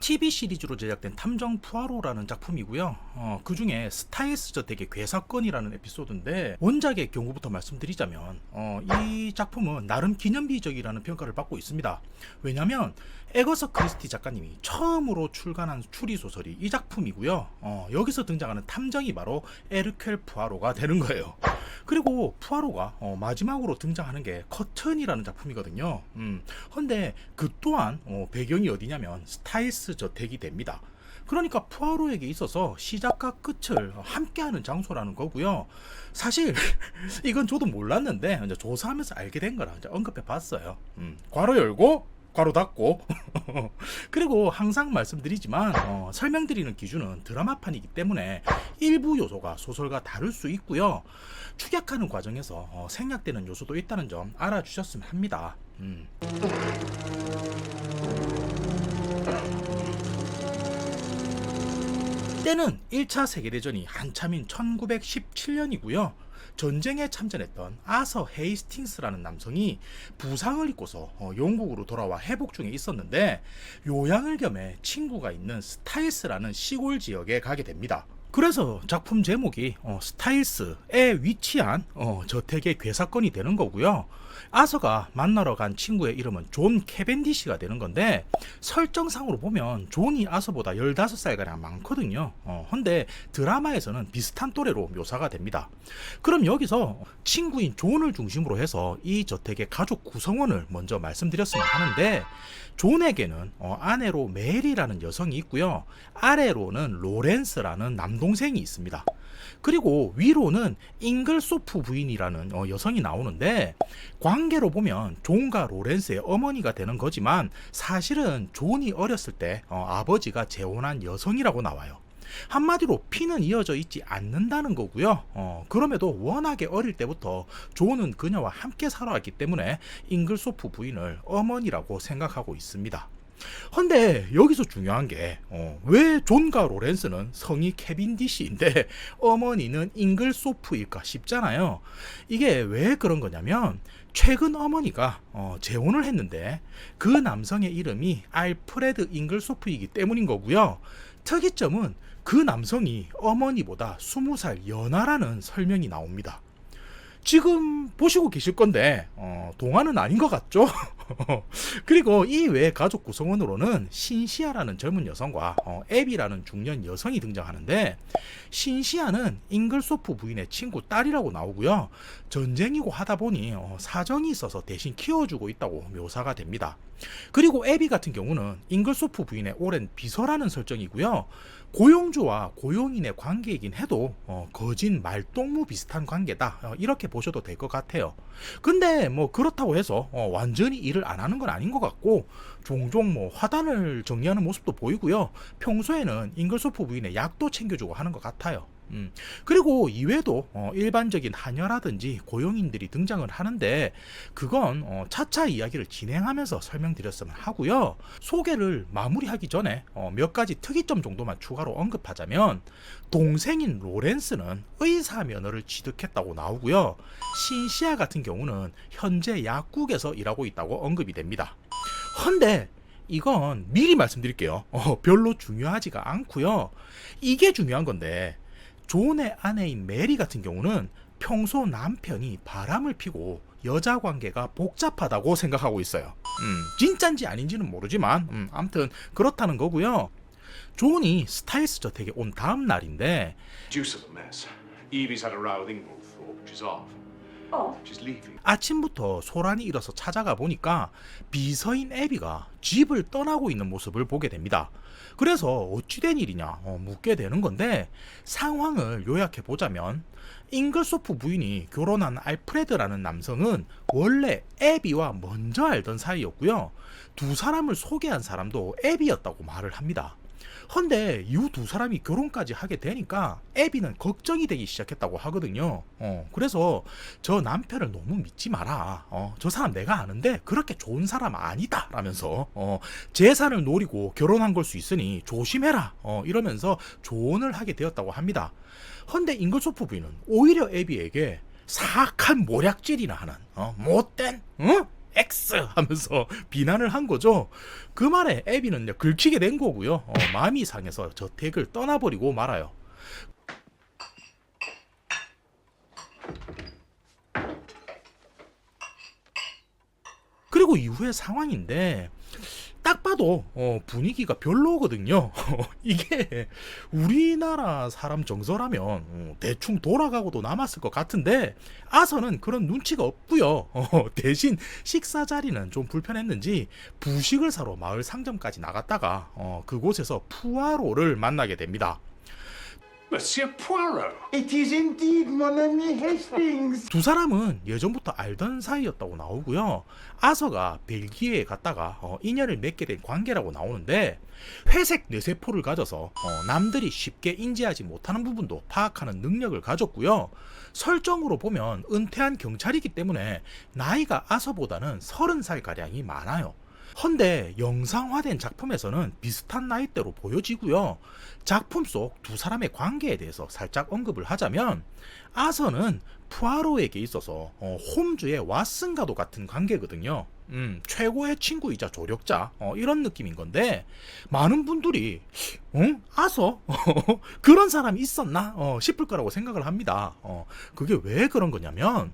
TV 시리즈로 제작된 탐정 푸아로라는 작품이고요. 어, 그 중에 스타일스 저택의 괴사건이라는 에피소드인데 원작의 경우부터 말씀드리자면 어, 이 작품은 나름 기념비적이라는 평가를 받고 있습니다. 왜냐하면 에거서 크리스티 작가님이 처음으로 출간한 추리 소설이 이 작품이고요. 어, 여기서 등장하는 탐정이 바로 에르켈 푸아로가 되는 거예요. 그리고 푸아로가 어, 마지막으로 등장하는 게 커튼이라는 작품이거든요. 음, 근데 그 또한 어, 배경이 어디냐면 스타일스 저택이 됩니다. 그러니까 푸아로에게 있어서 시작과 끝을 함께하는 장소라는 거고요. 사실 이건 저도 몰랐는데 이제 조사하면서 알게 된 거라 이제 언급해 봤어요. 음, 괄호 열고 괄호 닫고 그리고 항상 말씀드리지만 어, 설명드리는 기준은 드라마판이기 때문에 일부 요소가 소설과 다를 수 있고요. 축약하는 과정에서 어, 생략되는 요소도 있다는 점 알아주셨으면 합니다. 음. 때는 1차 세계대전이 한참인 1917년이고요. 전쟁에 참전했던 아서 헤이스팅스라는 남성이 부상을 입고서 어, 영국으로 돌아와 회복 중에 있었는데 요양을 겸해 친구가 있는 스타일스라는 시골 지역에 가게 됩니다. 그래서 작품 제목이 어, 스타일스에 위치한 어, 저택의 괴사건이 되는 거고요. 아서가 만나러 간 친구의 이름은 존 캐벤디시가 되는 건데 설정상으로 보면 존이 아서보다 15살가량 많거든요. 어, 근데 드라마에서는 비슷한 또래로 묘사가 됩니다. 그럼 여기서 친구인 존을 중심으로 해서 이 저택의 가족 구성원을 먼저 말씀드렸으면 하는데 존에게는 어, 아내로 메리라는 여성이 있고요. 아래로는 로렌스라는 남동생이 있습니다. 그리고 위로는 잉글소프 부인이라는 어, 여성이 나오는데 관계로 보면 존과 로렌스의 어머니가 되는 거지만 사실은 존이 어렸을 때 어, 아버지가 재혼한 여성이라고 나와요. 한마디로 피는 이어져 있지 않는다는 거고요. 어, 그럼에도 워낙에 어릴 때부터 존은 그녀와 함께 살아왔기 때문에 잉글소프 부인을 어머니라고 생각하고 있습니다. 헌데 여기서 중요한 게왜 존과 로렌스는 성이 케빈디시인데 어머니는 잉글소프일까 싶잖아요. 이게 왜 그런 거냐면 최근 어머니가 어, 재혼을 했는데 그 남성의 이름이 알프레드 잉글소프이기 때문인 거고요. 특이점은 그 남성이 어머니보다 20살 연하라는 설명이 나옵니다. 지금 보시고 계실 건데 어, 동화는 아닌 것 같죠? 그리고 이 외 가족 구성원으로는 신시아라는 젊은 여성과 어, 에비라는 중년 여성이 등장하는데 신시아는 잉글소프 부인의 친구 딸이라고 나오고요. 전쟁이고 하다 보니 어, 사정이 있어서 대신 키워주고 있다고 묘사가 됩니다. 그리고 에비 같은 경우는 잉글소프 부인의 오랜 비서라는 설정이고요. 고용주와 고용인의 관계이긴 해도 어, 거진 말동무 비슷한 관계다 어, 이렇게 보셔도 될 것 같아요. 근데 뭐 그렇다고 해서 어, 완전히 일을 안 하는 건 아닌 것 같고 종종 뭐 화단을 정리하는 모습도 보이고요. 평소에는 잉글소프 부인의 약도 챙겨주고 하는 것 같아요. 음. 그리고 이외에도 어, 일반적인 하녀라든지 고용인들이 등장을 하는데 그건 어, 차차 이야기를 진행하면서 설명드렸으면 하고요. 소개를 마무리하기 전에 어, 몇 가지 특이점 정도만 추가로 언급하자면 동생인 로렌스는 의사 면허를 취득했다고 나오고요. 신시아 같은 경우는 현재 약국에서 일하고 있다고 언급이 됩니다. 헌데 이건 미리 말씀드릴게요. 어, 별로 중요하지가 않고요. 이게 중요한 건데 존의 아내인 메리 같은 경우는 평소 남편이 바람을 피고 여자 관계가 복잡하다고 생각하고 있어요. 음, 진짠지 아닌지는 모르지만 음, 아무튼 그렇다는 거고요. 존이 스타일스 저택에 온 다음 날인데 Deuce of a mess. Evie's had a row with Inglethorpe. She's off. Oh, She's leaving. 아침부터 소란이 일어서 찾아가 보니까 비서인 애비가 집을 떠나고 있는 모습을 보게 됩니다. 그래서 어찌된 일이냐 어, 묻게 되는 건데 상황을 요약해 보자면 잉글소프 부인이 결혼한 알프레드라는 남성은 원래 애비와 먼저 알던 사이였고요. 두 사람을 소개한 사람도 애비였다고 말을 합니다. 헌데 이후 두 사람이 결혼까지 하게 되니까 애비는 걱정이 되기 시작했다고 하거든요. 어, 그래서 저 남편을 너무 믿지 마라. 어, 저 사람 내가 아는데 그렇게 좋은 사람 아니다. 라면서 어, 재산을 노리고 결혼한 걸 수 있으니 조심해라. 어, 이러면서 조언을 하게 되었다고 합니다. 헌데 잉글소프 부인은 오히려 애비에게 사악한 모략질이나 하는 어, 못된 어? X 하면서 비난을 한 거죠. 그 말에 이제 긁히게 된 거고요. 어, 마음이 상해서 저택을 떠나버리고 말아요. 그리고 이후의 상황인데 딱 봐도 어, 분위기가 별로거든요. 이게 우리나라 사람 정서라면 어, 대충 돌아가고도 남았을 것 같은데 아서는 그런 눈치가 없고요. 어, 대신 식사 자리는 좀 불편했는지 부식을 사러 마을 상점까지 나갔다가 어, 그곳에서 푸아로를 만나게 됩니다. Monsieur Poirot. It is indeed mon ami Hastings. 두 사람은 예전부터 알던 사이였다고 나오고요. 아서가 벨기에에 갔다가 어, 인연을 맺게 된 관계라고 나오는데 회색 뇌세포를 가져서 어, 남들이 쉽게 인지하지 못하는 부분도 파악하는 능력을 가졌고요. 설정으로 보면 은퇴한 경찰이기 때문에 나이가 아서보다는 30살 가량이 많아요. 헌데 영상화된 작품에서는 비슷한 나이대로 보여지고요. 작품 속 두 사람의 관계에 대해서 살짝 언급을 하자면 아서는 푸아로에게 있어서 어, 홈즈의 왓슨과도 같은 관계거든요. 음, 최고의 친구이자 조력자 어, 이런 느낌인 건데 많은 분들이 응? 아서 그런 사람이 있었나 어, 싶을 거라고 생각을 합니다. 어, 그게 왜 그런 거냐면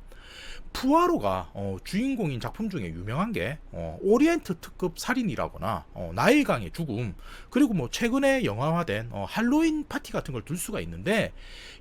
푸아로가 어, 주인공인 작품 중에 유명한 게 어, 오리엔트 특급 살인이라거나 어, 나의 강의 죽음 그리고 뭐 최근에 영화화된 어, 할로윈 파티 같은 걸 둘 수가 있는데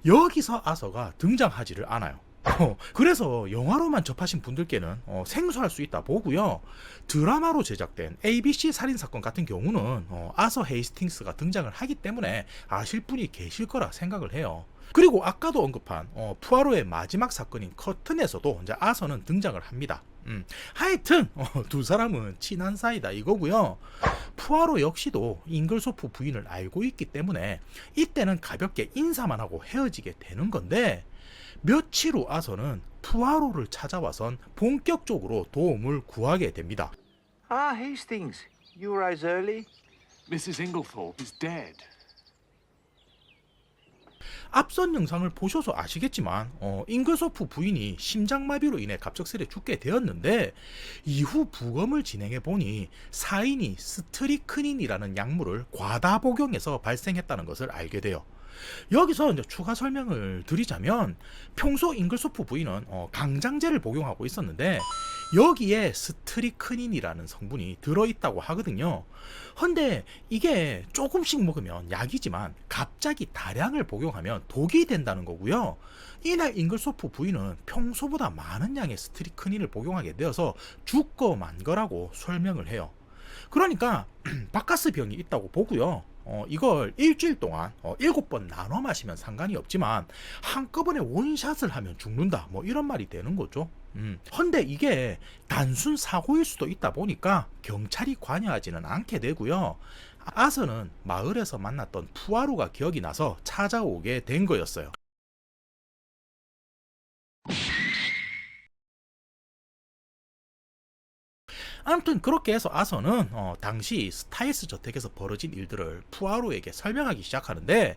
여기서 아서가 등장하지를 않아요. 어, 그래서 영화로만 접하신 분들께는 어, 생소할 수 있다 보고요. 드라마로 제작된 ABC 살인 사건 같은 경우는 어, 아서 헤이스팅스가 등장을 하기 때문에 아실 분이 계실 거라 생각을 해요. 그리고 아까도 언급한 어, 푸아로의 마지막 사건인 커튼에서도 이제 아서는 등장을 합니다. 음, 하여튼 어, 두 사람은 친한 사이다 이거고요. 푸아로 역시도 잉글소프 부인을 알고 있기 때문에 이때는 가볍게 인사만 하고 헤어지게 되는 건데 며칠 후 아서는 푸아로를 찾아와선 본격적으로 도움을 구하게 됩니다. Ah, Hastings. You rise early? Mrs. Inglethorpe is dead. 앞선 영상을 보셔서 아시겠지만 어, 잉글소프 부인이 심장마비로 인해 갑작스레 죽게 되었는데 이후 부검을 진행해 보니 사인이 스트리크닌이라는 약물을 과다 복용해서 발생했다는 것을 알게 돼요. 여기서 이제 추가 설명을 드리자면 평소 잉글소프 부인은 어, 강장제를 복용하고 있었는데 여기에 스트리크닌이라는 성분이 들어있다고 하거든요. 헌데 이게 조금씩 먹으면 약이지만 갑자기 다량을 복용하면 독이 된다는 거고요. 이날 잉글소프 부인은 평소보다 많은 양의 스트리크닌을 복용하게 되어서 죽고 만 거라고 설명을 해요. 그러니까 바카스 병이 있다고 보고요. 어, 이걸 일주일 동안 어, 일곱 번 나눠 마시면 상관이 없지만 한꺼번에 원샷을 하면 죽는다. 뭐 이런 말이 되는 거죠. 음. 헌데 이게 단순 사고일 수도 있다 보니까 경찰이 관여하지는 않게 되고요. 아서는 마을에서 만났던 푸아로가 기억이 나서 찾아오게 된 거였어요. 아무튼 그렇게 해서 아서는 어, 당시 스타일스 저택에서 벌어진 일들을 푸아로에게 설명하기 시작하는데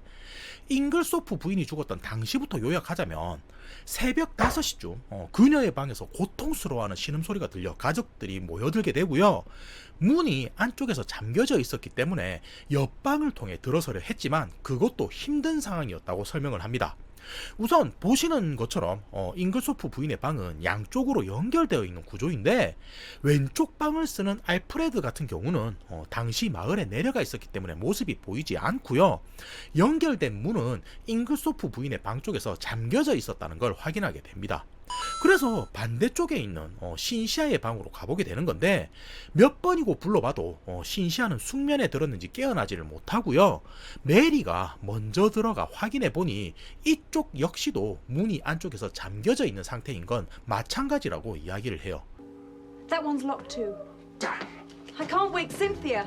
잉글소프 부인이 죽었던 당시부터 요약하자면 새벽 5시쯤 어, 그녀의 방에서 고통스러워하는 신음소리가 들려 가족들이 모여들게 되고요. 문이 안쪽에서 잠겨져 있었기 때문에 옆방을 통해 들어서려 했지만 그것도 힘든 상황이었다고 설명을 합니다. 우선 보시는 것처럼 어, 잉글소프 부인의 방은 양쪽으로 연결되어 있는 구조인데 왼쪽 방을 쓰는 알프레드 같은 경우는 어, 당시 마을에 내려가 있었기 때문에 모습이 보이지 않고요. 연결된 문은 잉글소프 부인의 방 쪽에서 잠겨져 있었다는 걸 확인하게 됩니다. 그래서 반대쪽에 있는 어, 신시아의 방으로 가보게 되는 건데 몇 번이고 불러봐도 어, 신시아는 숙면에 들었는지 깨어나지를 못하고요. 메리가 먼저 들어가 확인해 보니 이쪽 역시도 문이 안쪽에서 잠겨져 있는 상태인 건 마찬가지라고 이야기를 해요. That one's locked too. I can't wake Cynthia.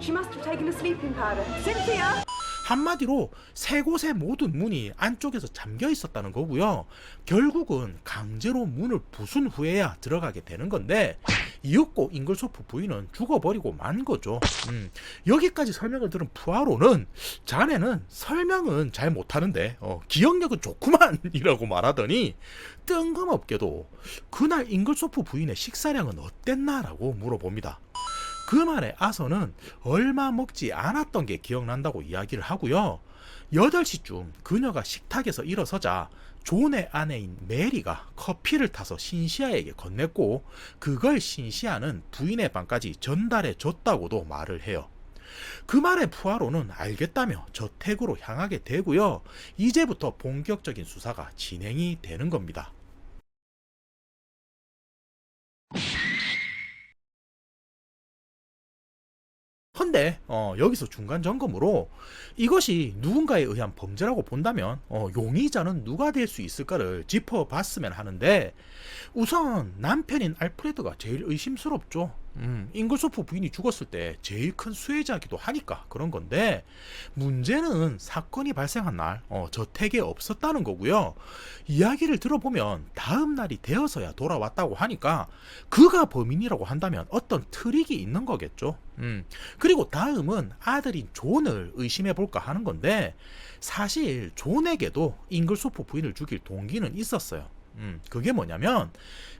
She must have taken a sleeping powder. Cynthia! 한마디로 세 곳의 모든 문이 안쪽에서 잠겨 있었다는 거고요. 결국은 강제로 문을 부순 후에야 들어가게 되는 건데 이윽고 잉글소프 부인은 죽어버리고 만 거죠. 음, 여기까지 설명을 들은 푸아로는 자네는 설명은 잘 못하는데 어, 기억력은 좋구만이라고 말하더니 뜬금없게도 그날 잉글소프 부인의 식사량은 어땠나라고 물어봅니다. 그 말에 아서는 얼마 먹지 않았던 게 기억난다고 이야기를 하고요. 8시쯤 그녀가 식탁에서 일어서자 존의 아내인 메리가 커피를 타서 신시아에게 건넸고 그걸 신시아는 부인의 방까지 전달해 줬다고도 말을 해요. 그 말에 푸아로는 알겠다며 저택으로 향하게 되고요. 이제부터 본격적인 수사가 진행이 되는 겁니다. 헌데 어, 여기서 중간 점검으로 이것이 누군가에 의한 범죄라고 본다면 어, 용의자는 누가 될 수 있을까를 짚어봤으면 하는데 우선 남편인 알프레드가 제일 의심스럽죠. 음, 잉글소프 부인이 죽었을 때 제일 큰 수혜자이기도 하니까 그런 건데 문제는 사건이 발생한 날 어, 저택에 없었다는 거고요. 이야기를 들어보면 다음 날이 되어서야 돌아왔다고 하니까 그가 범인이라고 한다면 어떤 트릭이 있는 거겠죠. 음, 그리고 다음은 아들인 존을 의심해 볼까 하는 건데 사실 존에게도 잉글소프 부인을 죽일 동기는 있었어요. 음, 그게 뭐냐면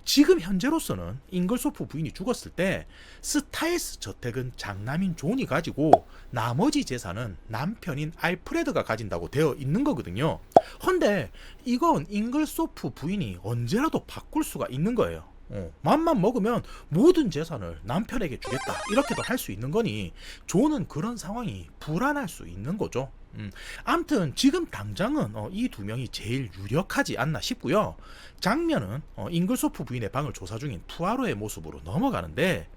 지금 현재로서는 잉글소프 부인이 죽었을 때 스타일스 저택은 장남인 존이 가지고 나머지 재산은 남편인 알프레드가 가진다고 되어 있는 거거든요. 헌데 이건 잉글소프 부인이 언제라도 바꿀 수가 있는 거예요. 어, 맘만 먹으면 모든 재산을 남편에게 주겠다 이렇게도 할 수 있는 거니 존은 그런 상황이 불안할 수 있는 거죠. 음, 암튼 지금 당장은 어, 이두 명이 제일 유력하지 않나 싶고요. 장면은 어, 잉글소프 부인의 방을 조사 중인 푸아로의 모습으로 넘어가는데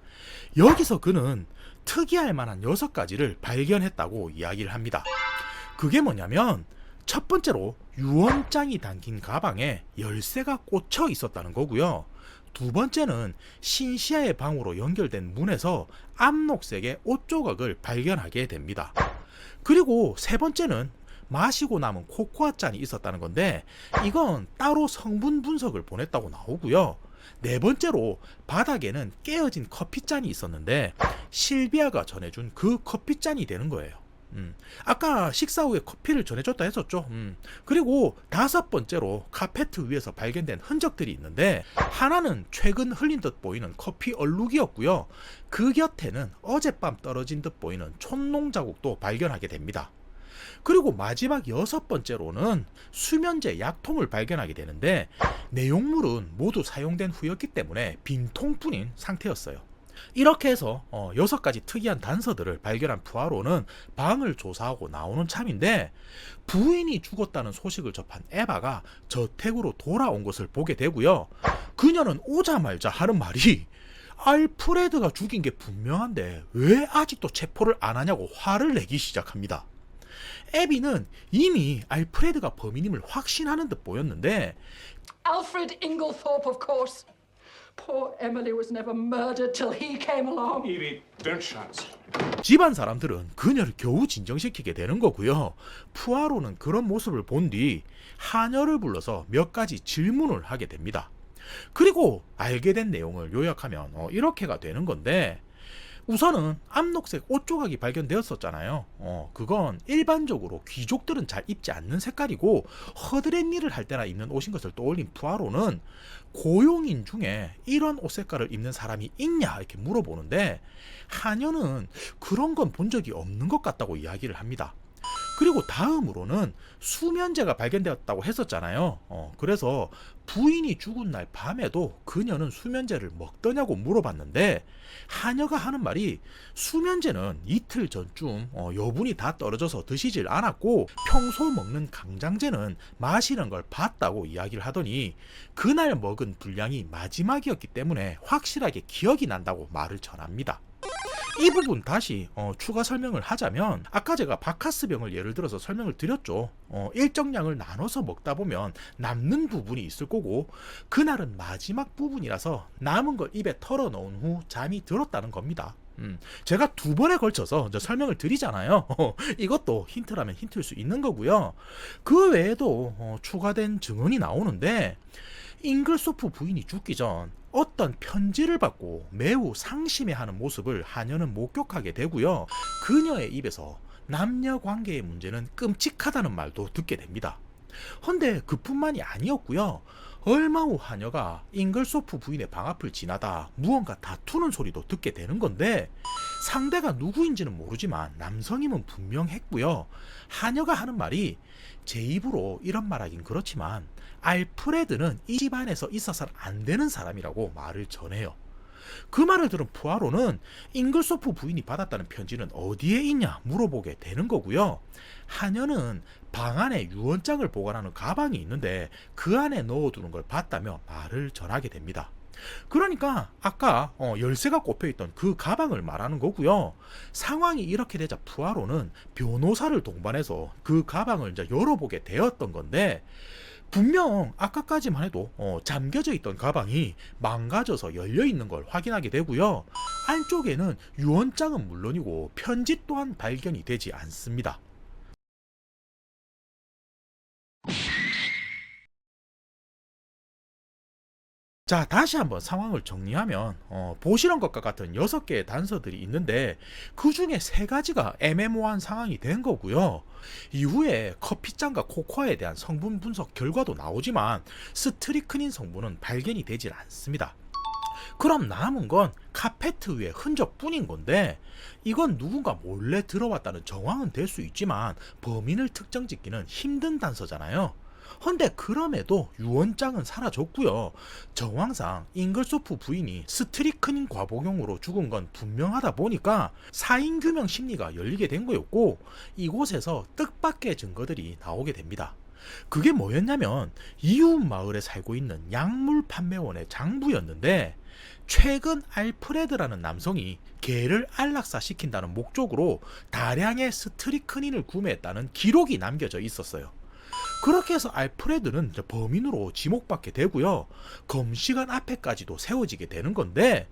여기서 그는 특이할 만한 여섯 가지를 발견했다고 이야기를 합니다. 그게 뭐냐면 첫 번째로 유언장이 담긴 가방에 열쇠가 꽂혀 있었다는 거고요. 두 번째는 신시아의 방으로 연결된 문에서 암록색의 옷 조각을 발견하게 됩니다. 그리고 세 번째는 마시고 남은 코코아 잔이 있었다는 건데 이건 따로 성분 분석을 보냈다고 나오고요. 네 번째로 바닥에는 깨어진 커피잔이 있었는데 실비아가 전해준 그 커피잔이 되는 거예요. 음, 아까 식사 후에 커피를 전해줬다 했었죠. 음, 그리고 다섯 번째로 카페트 위에서 발견된 흔적들이 있는데 하나는 최근 흘린 듯 보이는 커피 얼룩이었고요. 그 곁에는 어젯밤 떨어진 듯 보이는 촌농 자국도 발견하게 됩니다. 그리고 마지막 여섯 번째로는 수면제 약통을 발견하게 되는데 내용물은 모두 사용된 후였기 때문에 빈통뿐인 상태였어요. 이렇게 해서 어, 여섯 가지 특이한 단서들을 발견한 푸아로는 방을 조사하고 나오는 참인데 부인이 죽었다는 소식을 접한 에바가 저택으로 돌아온 것을 보게 되고요. 그녀는 오자말자 하는 말이 알프레드가 죽인 게 분명한데 왜 아직도 체포를 안 하냐고 화를 내기 시작합니다. 에비는 이미 알프레드가 범인임을 확신하는 듯 보였는데 Alfred Inglethorpe, of course. Poor Emily was never murdered till he came along. Evie, don't shout. 집안 사람들은 그녀를 겨우 진정시키게 되는 거고요. 푸아로는 그런 모습을 본 뒤 하녀를 불러서 몇 가지 질문을 하게 됩니다. 그리고 알게 된 내용을 요약하면 어, 이렇게가 되는 건데 우선은 암록색 옷 조각이 발견되었었잖아요. 어, 그건 일반적으로 귀족들은 잘 입지 않는 색깔이고 허드렛 일을 할 때나 입는 옷인 것을 떠올린 푸아로는 고용인 중에 이런 옷 색깔을 입는 사람이 있냐 이렇게 물어보는데 하녀는 그런 건 본 적이 없는 것 같다고 이야기를 합니다. 그리고 다음으로는 수면제가 발견되었다고 했었잖아요. 어, 그래서 부인이 죽은 날 밤에도 그녀는 수면제를 먹더냐고 물어봤는데 하녀가 하는 말이 수면제는 이틀 전쯤 어, 여분이 다 떨어져서 드시질 않았고 평소 먹는 강장제는 마시는 걸 봤다고 이야기를 하더니 그날 먹은 분량이 마지막이었기 때문에 확실하게 기억이 난다고 말을 전합니다. 이 부분 다시 어, 추가 설명을 하자면 아까 제가 바카스병을 예를 들어서 설명을 드렸죠. 어, 일정량을 나눠서 먹다 보면 남는 부분이 있을 거고 그날은 마지막 부분이라서 남은 걸 입에 털어 넣은 후 잠이 들었다는 겁니다. 음, 제가 두 번에 걸쳐서 설명을 드리잖아요. 어, 이것도 힌트라면 힌트일 수 있는 거고요. 그 외에도 어, 추가된 증언이 나오는데 잉글소프 부인이 죽기 전 어떤 편지를 받고 매우 상심해하는 모습을 하녀는 목격하게 되고요. 그녀의 입에서 남녀 관계의 문제는 끔찍하다는 말도 듣게 됩니다. 헌데 그뿐만이 아니었고요. 얼마 후 하녀가 잉글소프 부인의 방 앞을 지나다 무언가 다투는 소리도 듣게 되는 건데 상대가 누구인지는 모르지만 남성임은 분명했고요. 하녀가 하는 말이 제 입으로 이런 말하긴 그렇지만 알프레드는 이 집안에서 있어서는 안 되는 사람이라고 말을 전해요. 그 말을 들은 푸아로는 잉글소프 부인이 받았다는 편지는 어디에 있냐 물어보게 되는 거고요. 하녀는 방 안에 유언장을 보관하는 가방이 있는데 그 안에 넣어두는 걸 봤다며 말을 전하게 됩니다. 그러니까 아까 어, 열쇠가 꼽혀있던 그 가방을 말하는 거고요. 상황이 이렇게 되자 푸아로는 변호사를 동반해서 그 가방을 이제 열어보게 되었던 건데 분명 아까까지만 해도 어, 잠겨져 있던 가방이 망가져서 열려 있는 걸 확인하게 되고요. 안쪽에는 유언장은 물론이고 편지 또한 발견이 되지 않습니다. 자, 다시 한번 상황을 정리하면 어, 보시는 것과 같은 6개의 단서들이 있는데 그 중에 세 가지가 애매모호한 상황이 된 거고요. 이후에 커피잔과 코코아에 대한 성분 분석 결과도 나오지만 스트리크닌 성분은 발견이 되질 않습니다. 그럼 남은 건 카페트 위의 흔적뿐인 건데 이건 누군가 몰래 들어왔다는 정황은 될 수 있지만 범인을 특정 짓기는 힘든 단서잖아요. 헌데 그럼에도 유언장은 사라졌고요. 정황상 잉글소프 부인이 스트리크닌 과복용으로 죽은 건 분명하다 보니까 사인 규명 심리가 열리게 된 거였고 이곳에서 뜻밖의 증거들이 나오게 됩니다. 그게 뭐였냐면 이웃 마을에 살고 있는 약물 판매원의 장부였는데 최근 알프레드라는 남성이 개를 안락사시킨다는 목적으로 다량의 스트리크닌을 구매했다는 기록이 남겨져 있었어요. 그렇게 해서 알프레드는 범인으로 지목받게 되고요. 검시관 앞에까지도 세워지게 되는 건데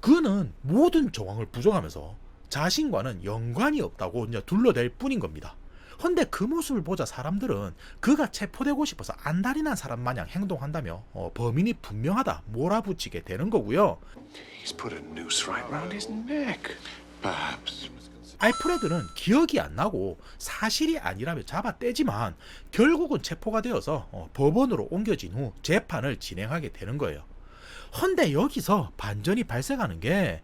그는 모든 정황을 부정하면서 자신과는 연관이 없다고 이제 둘러댈 뿐인 겁니다. 헌데 그 모습을 보자 사람들은 그가 체포되고 싶어서 안달이 난 사람 마냥 행동한다며 어, 범인이 분명하다 몰아붙이게 되는 거고요. He's put a noose right round his neck. Perhaps. 알프레드는 기억이 안 나고 사실이 아니라며 잡아떼지만 결국은 체포가 되어서 어, 법원으로 옮겨진 후 재판을 진행하게 되는 거예요. 헌데 여기서 반전이 발생하는 게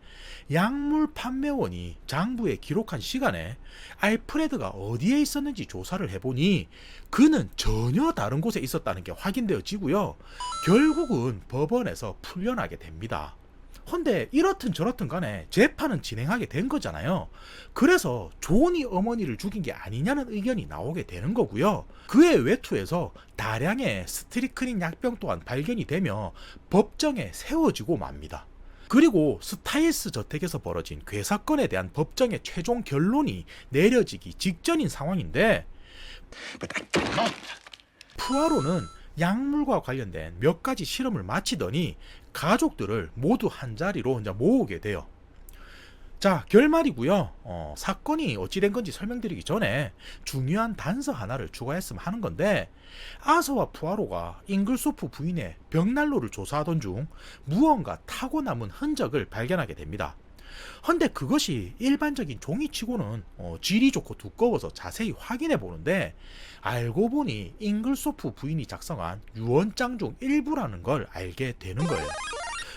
약물 판매원이 장부에 기록한 시간에 알프레드가 어디에 있었는지 조사를 해보니 그는 전혀 다른 곳에 있었다는 게 확인되어지고요. 결국은 법원에서 풀려나게 됩니다. 헌데 이렇든 저렇든 간에 재판은 진행하게 된 거잖아요. 그래서 조니 어머니를 죽인 게 아니냐는 의견이 나오게 되는 거고요. 그의 외투에서 다량의 스트리크닌 약병 또한 발견이 되며 법정에 세워지고 맙니다. 그리고 스타일스 저택에서 벌어진 괴사건에 대한 법정의 최종 결론이 내려지기 직전인 상황인데. 푸아로는 약물과 관련된 몇 가지 실험을 마치더니 가족들을 모두 한 자리로 이제 모으게 돼요. 자, 결말이고요. 어, 사건이 어찌된 건지 설명드리기 전에 중요한 단서 하나를 추가했으면 하는 건데 아서와 푸아로가 잉글소프 부인의 벽난로를 조사하던 중 무언가 타고 남은 흔적을 발견하게 됩니다. 헌데 그것이 일반적인 종이치고는 어, 질이 좋고 두꺼워서 자세히 확인해 보는데 알고 보니 잉글소프 부인이 작성한 유언장 중 일부라는 걸 알게 되는 거예요.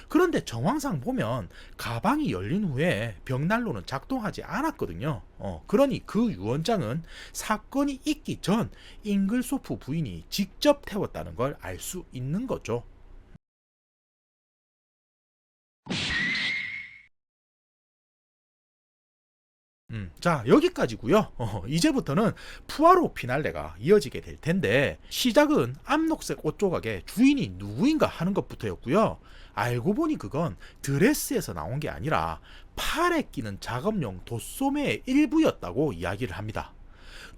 그런데 정황상 보면 가방이 열린 후에 벽난로는 작동하지 않았거든요. 어, 그러니 그 유언장은 사건이 있기 전 잉글소프 부인이 직접 태웠다는 걸 알 수 있는 거죠. 음, 자 여기까지고요. 어, 이제부터는 푸아로 피날레가 이어지게 될 텐데 시작은 암록색 옷 조각의 주인이 누구인가 하는 것부터였고요. 알고 보니 그건 드레스에서 나온 게 아니라 팔에 끼는 작업용 돗소매의 일부였다고 이야기를 합니다.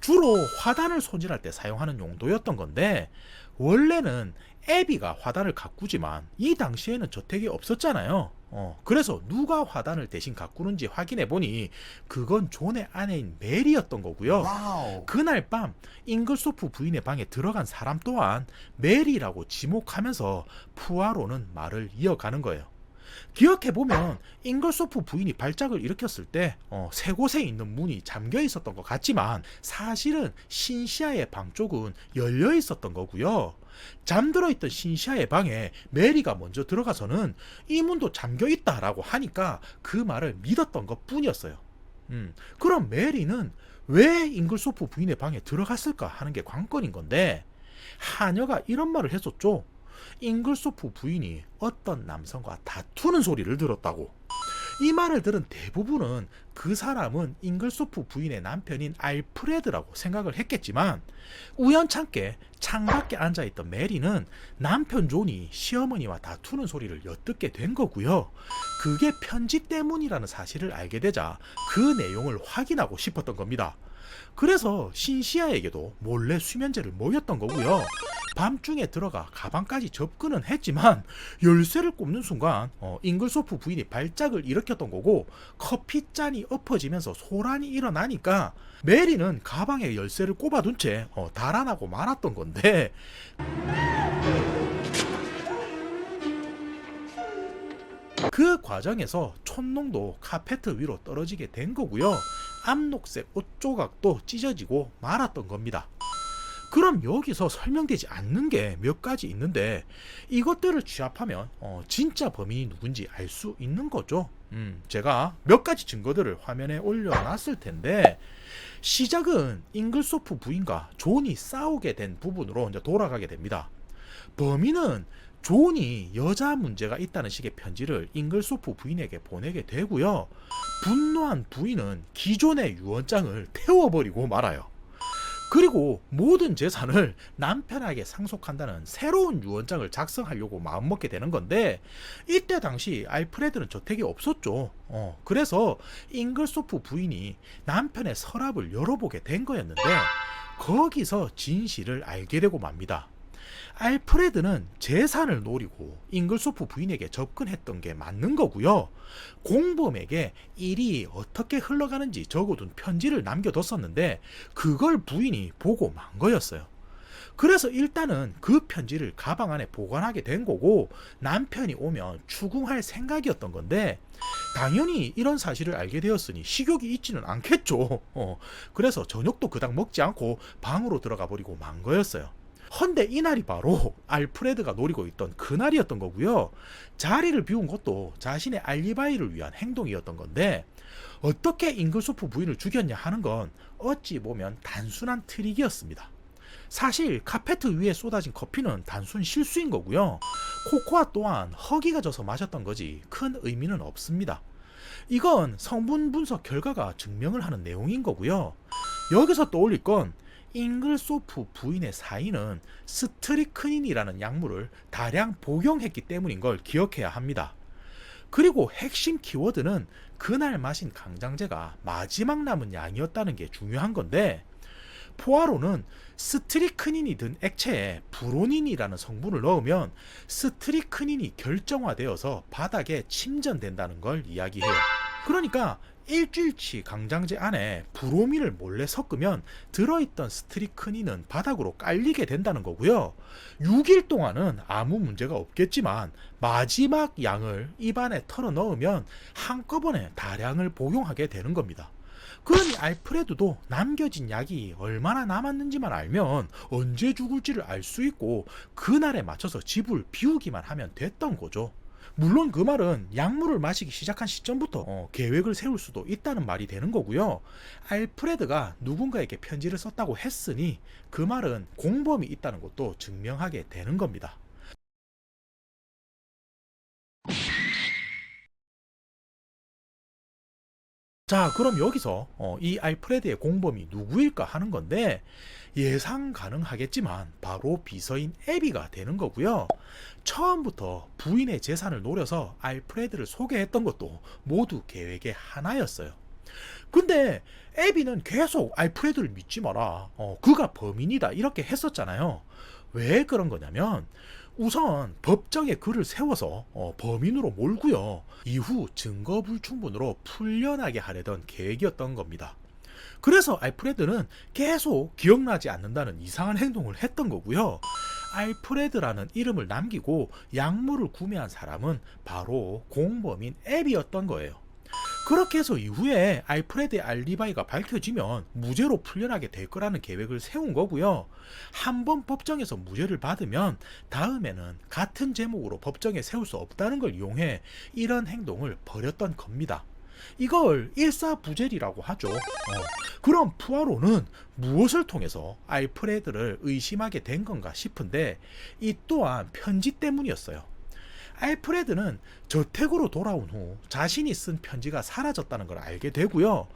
주로 화단을 손질할 때 사용하는 용도였던 건데 원래는 애비가 화단을 가꾸지만 이 당시에는 저택이 없었잖아요. 어, 그래서 누가 화단을 대신 가꾸는지 확인해 보니 그건 존의 아내인 메리였던 거고요. 그날 밤 잉글소프 부인의 방에 들어간 사람 또한 메리라고 지목하면서 푸아로는 말을 이어가는 거예요. 기억해 보면 잉글소프 부인이 발작을 일으켰을 때 어, 세 곳에 있는 문이 잠겨 있었던 것 같지만 사실은 신시아의 방 쪽은 열려 있었던 거고요. 잠들어 있던 신시아의 방에 메리가 먼저 들어가서는 이 문도 잠겨 있다라고 하니까 그 말을 믿었던 것 뿐이었어요. 음, 그럼 메리는 왜 잉글소프 부인의 방에 들어갔을까 하는 게 관건인 건데 하녀가 이런 말을 했었죠. 잉글소프 부인이 어떤 남성과 다투는 소리를 들었다고. 이 말을 들은 대부분은 그 사람은 잉글소프 부인의 남편인 알프레드라고 생각을 했겠지만 우연찮게 창밖에 앉아있던 메리는 남편 존이 시어머니와 다투는 소리를 엿듣게 된 거고요. 그게 편지 때문이라는 사실을 알게 되자 그 내용을 확인하고 싶었던 겁니다. 그래서 신시아에게도 몰래 수면제를 모였던 거고요. 밤중에 들어가 가방까지 접근은 했지만 열쇠를 꼽는 순간 어, 잉글소프 부인이 발작을 일으켰던 거고 커피 잔이 엎어지면서 소란이 일어나니까 메리는 가방에 열쇠를 꼽아둔 채 어, 달아나고 말았던 건데 그 과정에서 촌농도 카페트 위로 떨어지게 된 거고요. 암록색 옷 조각도 찢어지고 말았던 겁니다. 그럼 여기서 설명되지 않는 게 몇 가지 있는데 이것들을 취합하면 어, 진짜 범인이 누군지 알 수 있는 거죠. 음, 제가 몇 가지 증거들을 화면에 올려놨을 텐데 시작은 잉글소프 부인과 존이 싸우게 된 부분으로 이제 돌아가게 됩니다. 범인은 존이 여자 문제가 있다는 식의 편지를 잉글소프 부인에게 보내게 되고요. 분노한 부인은 기존의 유언장을 태워버리고 말아요. 그리고 모든 재산을 남편에게 상속한다는 새로운 유언장을 작성하려고 마음먹게 되는 건데 이때 당시 알프레드는 저택이 없었죠. 어, 그래서 잉글소프 부인이 남편의 서랍을 열어보게 된 거였는데 거기서 진실을 알게 되고 맙니다. 알프레드는 재산을 노리고 잉글소프 부인에게 접근했던 게 맞는 거고요. 공범에게 일이 어떻게 흘러가는지 적어둔 편지를 남겨뒀었는데 그걸 부인이 보고 만 거였어요. 그래서 일단은 그 편지를 가방 안에 보관하게 된 거고 남편이 오면 추궁할 생각이었던 건데 당연히 이런 사실을 알게 되었으니 식욕이 있지는 않겠죠. 어, 그래서 저녁도 그닥 먹지 않고 방으로 들어가 버리고 만 거였어요. 헌데 이날이 바로 알프레드가 노리고 있던 그날이었던 거고요. 자리를 비운 것도 자신의 알리바이를 위한 행동이었던 건데 어떻게 잉글소프 부인을 죽였냐 하는 건 어찌 보면 단순한 트릭이었습니다. 사실 카페트 위에 쏟아진 커피는 단순 실수인 거고요. 코코아 또한 허기가 져서 마셨던 거지 큰 의미는 없습니다. 이건 성분 분석 결과가 증명을 하는 내용인 거고요. 여기서 떠올릴 건 잉글소프 부인의 사인은 스트리크닌이라는 약물을 다량 복용했기 때문인 걸 기억해야 합니다. 그리고 핵심 키워드는 그날 마신 강장제가 마지막 남은 양이었다는 게 중요한 건데 포아로는 스트리크닌이 든 액체에 브로닌이라는 성분을 넣으면 스트리크닌이 결정화되어서 바닥에 침전된다는 걸 이야기해요. 그러니까 일주일치 강장제 안에 브로민을 몰래 섞으면 들어있던 스트리크닌은 바닥으로 깔리게 된다는 거고요. 6일 동안은 아무 문제가 없겠지만 마지막 양을 입안에 털어 넣으면 한꺼번에 다량을 복용하게 되는 겁니다. 그러니 알프레드도 남겨진 약이 얼마나 남았는지만 알면 언제 죽을지를 알 수 있고 그날에 맞춰서 집을 비우기만 하면 됐던 거죠. 물론 그 말은 약물을 마시기 시작한 시점부터 어, 계획을 세울 수도 있다는 말이 되는 거고요. 알프레드가 누군가에게 편지를 썼다고 했으니 그 말은 공범이 있다는 것도 증명하게 되는 겁니다. 자, 그럼 여기서 어, 이 알프레드의 공범이 누구일까 하는 건데 예상 가능하겠지만 바로 비서인 에비가 되는 거고요. 처음부터 부인의 재산을 노려서 알프레드를 소개했던 것도 모두 계획의 하나였어요. 근데 에비는 계속 알프레드를 믿지 마라. 어, 그가 범인이다. 이렇게 했었잖아요. 왜 그런 거냐면 우선 법정에 글을 세워서 어, 범인으로 몰고요. 이후 증거 불충분으로 풀려나게 하려던 계획이었던 겁니다. 그래서 알프레드는 계속 기억나지 않는다는 이상한 행동을 했던 거고요. 알프레드라는 이름을 남기고 약물을 구매한 사람은 바로 공범인 앱이었던 거예요. 그렇게 해서 이후에 알프레드의 알리바이가 밝혀지면 무죄로 풀려나게 될 거라는 계획을 세운 거고요. 한 번 법정에서 무죄를 받으면 다음에는 같은 제목으로 법정에 세울 수 없다는 걸 이용해 이런 행동을 벌였던 겁니다. 이걸 일사부재리라고 하죠. 어, 그럼 푸아로는 무엇을 통해서 알프레드를 의심하게 된 건가 싶은데 이 또한 편지 때문이었어요. 알프레드는 저택으로 돌아온 후 자신이 쓴 편지가 사라졌다는 걸 알게 되고요.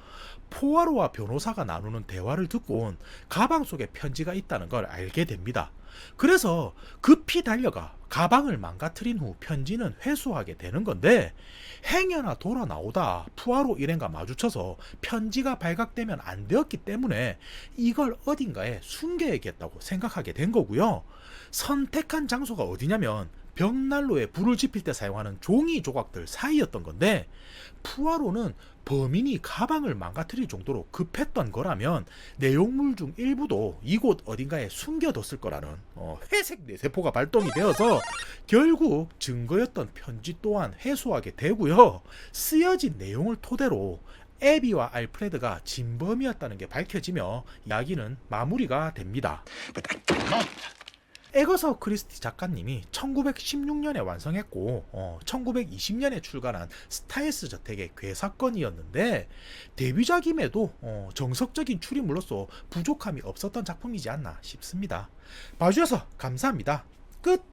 포아로와 변호사가 나누는 대화를 듣고 가방 속에 편지가 있다는 걸 알게 됩니다. 그래서 급히 달려가 가방을 망가뜨린 후 편지는 회수하게 되는 건데 행여나 돌아 나오다 푸아로 일행과 마주쳐서 편지가 발각되면 안 되었기 때문에 이걸 어딘가에 숨겨야겠다고 생각하게 된 거고요. 선택한 장소가 어디냐면 벽난로에 불을 지필 때 사용하는 종이 조각들 사이였던 건데 푸아로는 범인이 가방을 망가뜨릴 정도로 급했던 거라면 내용물 중 일부도 이곳 어딘가에 숨겨뒀을 거라는 어, 회색 뇌세포가 발동이 되어서 결국 증거였던 편지 또한 회수하게 되고요. 쓰여진 내용을 토대로 에비와 알프레드가 진범이었다는 게 밝혀지며 이야기는 마무리가 됩니다. 에거서 크리스티 작가님이 1916년에 완성했고 어, 1920년에 출간한 스타일스 저택의 괴사건이었는데 데뷔작임에도 어, 정석적인 추리물로서 부족함이 없었던 작품이지 않나 싶습니다. 봐주셔서 감사합니다. 끝!